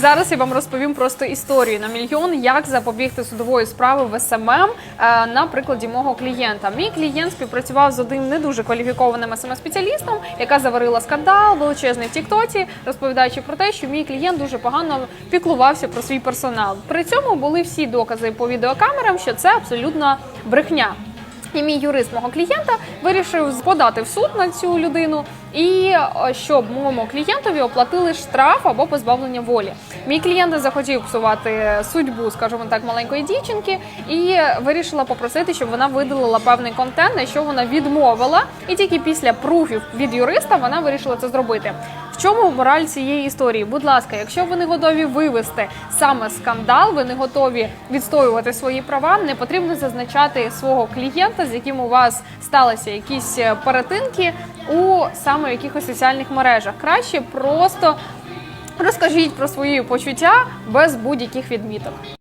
Зараз я вам розповім просто історію на мільйон, як запобігти судової справи в СММ е, на прикладі мого клієнта. Мій клієнт співпрацював з одним не дуже кваліфікованим СММ-спеціалістом, яка заварила скандал величезний в Тіктоці, розповідаючи про те, що мій клієнт дуже погано піклувався про свій персонал. При цьому були всі докази по відеокамерам, що це абсолютно брехня. І мій юрист мого клієнта вирішив подати в суд на цю людину, і е, щоб моєму клієнтові оплатили штраф або позбавлення волі. Мій клієнт захотів псувати судьбу, скажімо так, маленької дівчинки, і вирішила попросити, щоб вона видалила певний контент, на що вона відмовила. І тільки після пруфів від юриста вона вирішила це зробити. В чому мораль цієї історії? Будь ласка, якщо ви не готові вивести саме скандал, ви не готові відстоювати свої права, не потрібно зазначати свого клієнта, з яким у вас сталися якісь е, перетинки у саме якихось соціальних мережах. Краще просто розкажіть про свої почуття без будь-яких відміток.